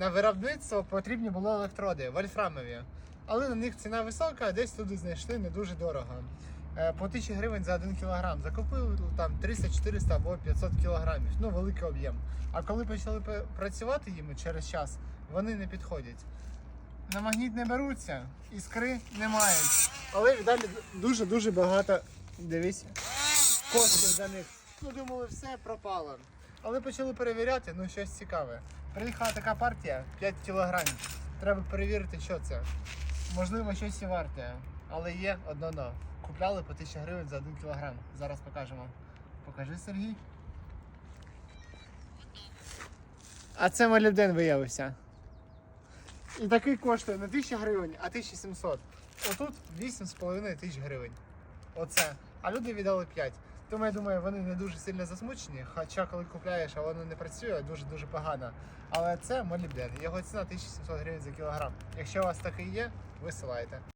на виробництво потрібні були електроди вольфрамові. Але на них ціна висока, десь туди знайшли не дуже дорого. Е, По 1000 гривень за 1 кілограм. Закупили там 300, 400 або 500 кілограмів. Ну, великий об'єм. А коли почали працювати їми через час, вони не підходять. На магніт не беруться, іскри не мають. Але віддалі дуже-дуже багато. Дивись, коштів за них. Ну, думали, все пропало. Але почали перевіряти, ну щось цікаве. Приїхала така партія 5 кілограмів. Треба перевірити, що це. Можливо, щось і варте. Але є одно но. Купляли по 1000 гривень за 1 кілограм. Зараз покажемо. Покажи, Сергій. А це молібден виявився. І такий коштує не 1000 гривень, а 1700. Отут 8,5 тисяч гривень. Оце. А люди віддали 5. Тому я думаю, вони не дуже сильно засмучені. Хоча коли купляєш, а воно не працює, дуже-дуже погано. Але це молібден. Його ціна 1700 гривень за кілограм. Якщо у вас такий є, висилайте.